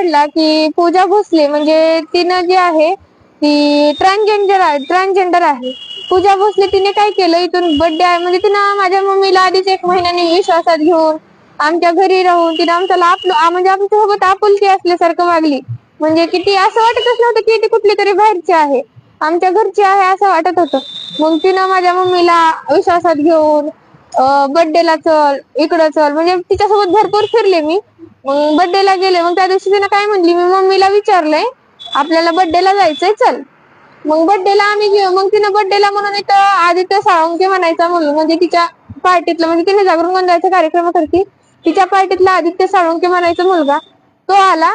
घडला की पूजा भोसले म्हणजे तिनं जे आहे ती ट्रान्सजेंडर आहे ट्रान्सजेंडर आहे. पूजा भोसले तिने काय केलं इथून बर्थडे आहे? म्हणजे तिनं माझ्या मम्मीला आधीच एक महिन्याने विश्वासात घेऊन आमच्या घरी राहून तिने आमच्याला आपलं म्हणजे आमच्यासोबत आपुलकी असल्यासारखं वागली. म्हणजे किती असं वाटतच नव्हतं की ती कुठली तरी बाहेरची आहे. आमच्या घरची आहे असं वाटत होतं. मग तिनं माझ्या मम्मीला विश्वासात घेऊन बर्थडेला चल इकडं चल म्हणजे तिच्यासोबत भरपूर फिरले मी. मग बर्थडेला गेले. मग त्या दिवशी तिने काय म्हणली? मी मम्मीला विचारलंय आपल्याला बर्थडेला जायचंय चल. मग बर्थडेला आम्ही गेलो. मग तिनं बर्थडेला म्हणून एक आदित्य साळुंके म्हणायचा म्हणून म्हणजे तिच्या पार्टीतला म्हणजे तिने जागरण गोंधळाचा कार्यक्रम करते तिच्या पार्टीतला आदित्य साळुंके म्हणायचा मुलगा. तो आला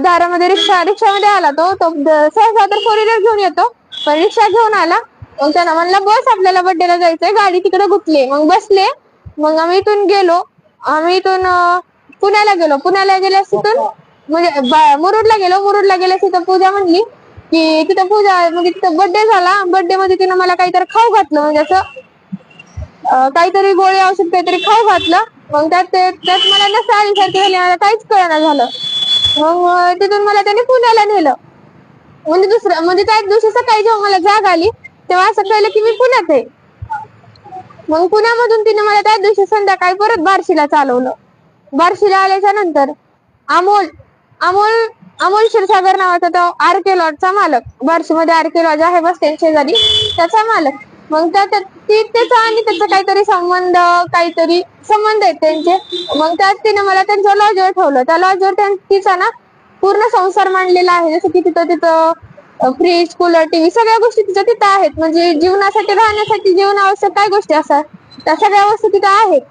दारामध्ये रिक्षा रिक्षामध्ये आला तो. तो सहसा तर फोर व्हीलर घेऊन येतो. पण रिक्षा घेऊन आला. मग त्यानं म्हणलं बस आपल्याला बर्थडेला जायचंय. गाडी तिकडे गुतले मग बसले. मग आम्ही इथून गेलो. आम्ही इथून पुण्याला गेलो. पुण्याला गेल्यास तिथून म्हणजे मुरुडला गेलो. मुरुडला गेल्यास तिथं पूजा म्हणली की तिथं पूजा म्हणजे तिथं बर्थडे झाला. बर्थडे मध्ये तिनं मला काहीतरी खाऊ घातलं. म्हणजे असं काहीतरी गोळी औषध काहीतरी खाऊ घातलं. मग त्यात त्यात मला नसं आल्यासारखं झाली. मला काहीच कळना झालं. मग तिथून मला त्याने पुण्याला नेलं. म्हणजे दुसरं म्हणजे त्याच दिवशी सकाळी जेव्हा मला जाग आली तेव्हा असं कळलं की मी पुण्यात आहे. मग पुण्यामधून तिने मला त्याच दिवशी संध्याकाळी परत बार्शीला चालवलं. बार्शीला आल्याच्यानंतर अमोल अमोल अमोल क्षीरसागर नावाचा तो आर के लॉजचा मालक बार्शीमध्ये आर के लॉज आहे बस त्यांच्या शेजारी त्याचा मालक. मग त्या त्या- त्याचा आणि त्याचा काहीतरी संबंध काहीतरी संबंध आहेत त्यांचे. मग त्यात तिने मला त्यांच्या लॉजवर ठेवलं. त्या लॉजवर त्यां- तिचा ना पूर्ण संसार मांडलेला आहे. जसं की तिथं तिथं फ्रीज कूलर टीव्ही सगळ्या गोष्टी तिच्या तिथं आहेत. म्हणजे जीवनासाठी राहण्यासाठी जीवन आवश्यक काय गोष्टी असतात त्या सगळ्या वस्तू तिथं आहेत.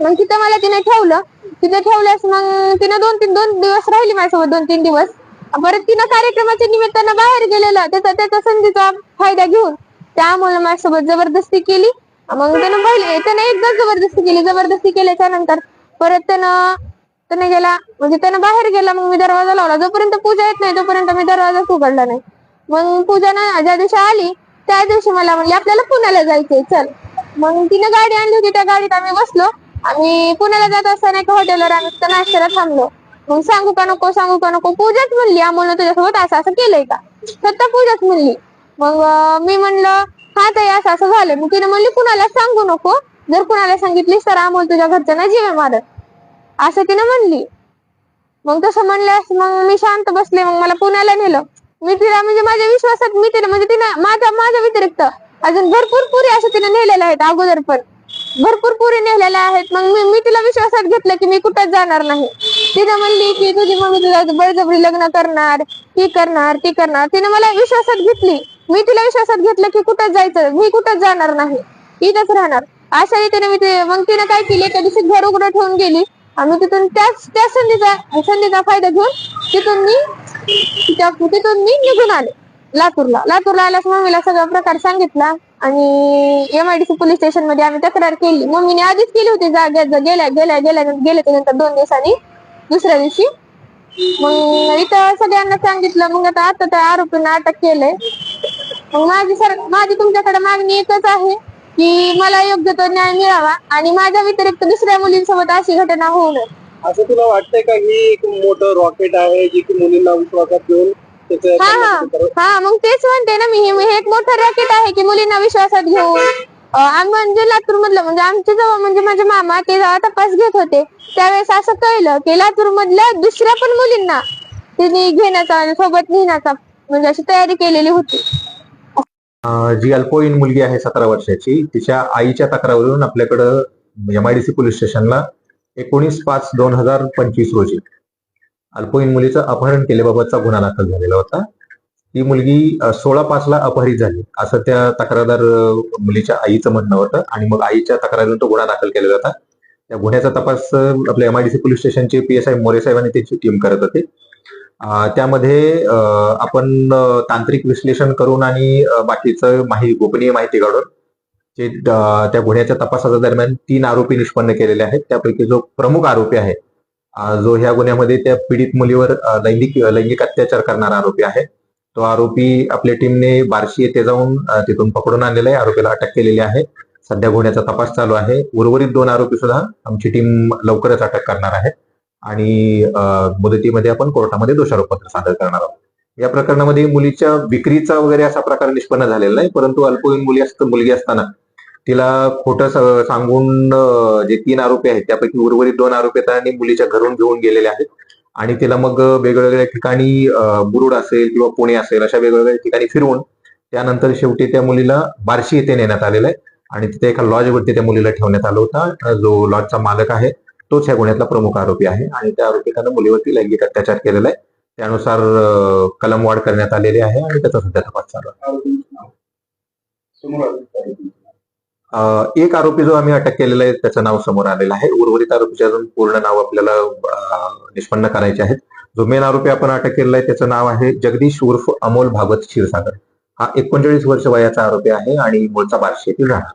मग तिथं मला तिने ठेवलं. तिथे ठेवल्यास मग तिनं दोन तीन दोन दिवस राहिली माझ्यासोबत दोन तीन दिवस. परत तिनं कार्यक्रमाच्या निमित्तानं बाहेर गेलेलं. त्याचा त्याचा संधीचा फायदा घेऊन त्यामुळे माझ्यासोबत जबरदस्ती केली. मग त्यानं पहिले त्यानं एकदा जबरदस्ती केली. जबरदस्ती केल्याच्यानंतर परत त्यानं त्याने गेला. म्हणजे त्यानं बाहेर गेला मग मी दरवाजा लावला. जोपर्यंत पूजा येत नाही तोपर्यंत मी दरवाजाच उघडला नाही. मग पूजा ना ज्या दिवशी आली त्या दिवशी मला म्हणली आपल्याला पुण्याला जायचंय चल. मग तिने गाडी आणली होती. त्या गाडीत आम्ही बसलो. आम्ही पुण्याला जात असताना एका हॉटेलवर आम्ही तिथं नाश्त्याला थांबलो. मग सांगू का नको सांगू का नको पूजाच म्हणली अमोलनं तुझ्यासोबत असं असं केलंय का? स्वतः पूजाच म्हणली. मग मी म्हणलं हा ताई असं असं झालं मग तिने म्हणली कुणाला सांगू नको? जर कुणाला सांगितलीस तर अमोल तुझ्या घरच्यांना जीवे मारत असं तिने म्हणली. मग तसं म्हणल्यास मग मी शांत बसले मग मला पुण्याला नेलं. मी तिला म्हणजे माझ्या विश्वासात मी तिला म्हणजे तिने माझ्या माझ्या व्यतिरिक्त अजून भरपूर पुरी असं तिने नेलेल्या आहेत अगोदर पण. भरपूर पुरी नेलेल्या आहेत. मग मी मी तिला विश्वासात घेतलं की मी कुठंच जाणार नाही. तिने म्हणली की तुझी मम्मी तुझा बळजबरी लग्न करणार ती करणार ती करणार. तिने मला विश्वासात घेतली. मी तिला विश्वासात घेतलं की कुठंच जायचं? मी कुठंच जाणार नाही? इथंच राहणार. अशा रीतीने मी ते मग तिने काय केली? एका दिवशी घर उघडं ठेवून गेली. आम्ही तिथून त्याच त्या संधीचा संधीचा फायदा घेऊन तिथून मी तिथून मी निघून आले. लातूरला. लातूरला आल्यास मम्मीला सगळा प्रकार सांगितला. आणि एमआयडीसी पोलीस स्टेशनमध्ये आम्ही तक्रार केली. मम्मीने आधीच केली होती जाग्यात गेल्या गेल्या गेल्या गेले त्यानंतर दोन दिवसांनी. दुसऱ्या दिवशी. मग इथं सगळ्यांना सांगितलं. मग आता आता त्या आरोपींना अटक केलंय. मग माझी सर माझी तुमच्याकडे मागणी एकच आहे की मला योग्य तो न्याय मिळावा आणि माझ्या व्यतिरिक्त दुसऱ्या मुलींसोबत अशी घटना होऊ नये. असं तुला वाटतंय का ही एक मोठं रॉकेट आहे जे की मुलींना विश्वासात घेऊन त्याचं हा हा. हा मग तेच म्हणते ना मी. हे हे एक मोठं रॅकेट आहे की मुलींना विश्वासात घेऊन. अं, आम्ही म्हणजे लातूर मधलं म्हणजे आमचे जेव्हा म्हणजे माझे मामा ते जेव्हा तपास घेत होते. त्यावेळेस असं कळलं की लातूर मधल्या दुसऱ्या पण मुलींना तिने घेण्याचा आणि सोबत नेण्याचा म्हणजे अशी तयारी केलेली होती. अं, जी अल्पवयीन मुलगी आहे सतरा वर्षाची तिच्या आईच्या तक्रारीवरून आपल्याकडं एमआयडीसी पोलीस स्टेशनला एकोणीस पाच दोन हजार पंचवीस रोजी अल्पवयीन मुलीचं अपहरण केल्याबाबतचा गुन्हा दाखल झालेला होता. ती मुलगी सोळा पाचला अपहरित झाली. असं त्या तक्रारदार मुलीच्या आईचं म्हणणं होतं आणि मग आईच्या तक्रारीनं तो गुन्हा दाखल केलेला होता. त्या गुन्ह्याचा तपास आपल्या एमआयडीसी पोलीस स्टेशनचे पी एस आय मोरे साहेब आणि त्याची टीम करत होते. त्यामध्ये आपण तांत्रिक विश्लेषण करून आणि बाकीचं माहिती गोपनीय माहिती काढून जे त्या गुन्ह्याच्या तपासाच्या दरम्यान तीन आरोपी निष्पन्न केलेले आहेत. त्यापैकी जो प्रमुख आरोपी आहे जो ह्या गुन्ह्यामध्ये त्या पीडित मुलीवर लैंगिक लैंगिक अत्याचार करणारा आरोपी आहे. तो आरोपी आपल्या टीमने बार्शी येथे जाऊन तिथून पकडून आणलेला आहे. आरोपीला अटक केलेली आहे. सध्या गुन्ह्याचा तपास चालू आहे. उर्वरित दोन आरोपी सुद्धा आमची टीम लवकरच अटक करणार आहे. आणि मुदतीमध्ये आपण कोर्टामध्ये दोषारोपपत्र सादर करणार आहोत. या प्रकरणामध्ये मुलीच्या विक्रीचा वगैरे असा प्रकार निष्पन्न झालेला नाही. परंतु अल्पवयीन मुली असत मुलगी असताना तिला खोटं सांगून जे तीन आरोपी आहेत त्यापैकी उर्वरित दोन आरोपी त्यांनी मुलीच्या घरून घेऊन गेलेले आहेत. आणि तिला मग वेगवेगळ्या ठिकाणी बुरुड असेल किंवा पुणे असेल अशा वेगवेगळ्या ठिकाणी फिरवून त्यानंतर शेवटी त्या मुलीला बार्शी येथे नेण्यात आलेलं आहे. आणि तिथे एका लॉजवरती त्या मुलीला ठेवण्यात आलं होतं. जो लॉजचा मालक आहे तोच या गुन्ह्यातला प्रमुख आरोपी आहे. आणि त्या आरोपितानं मुलीवरती लैंगिक अत्याचार केलेला आहे. त्यानुसार कलमवाढ करण्यात आलेली आहे आणि त्याचा सध्या तपास चालू आहे. एक आरोपी जो आम्ही अटक केलेला आहे त्याचं नाव समोर आलेलं आहे. उर्वरित आरोपीचे अजून पूर्ण नाव आपल्याला निष्पन्न करायचे आहेत. जो मेन आरोपी आपण अटक केलेला आहे त्याचं नाव आहे जगदीश उर्फ अमोल भागवत क्षीरसागर. हा एकोणचाळीस वर्ष वयाचा आरोपी आहे आणि मूळचा बार्शी येथील राहणार.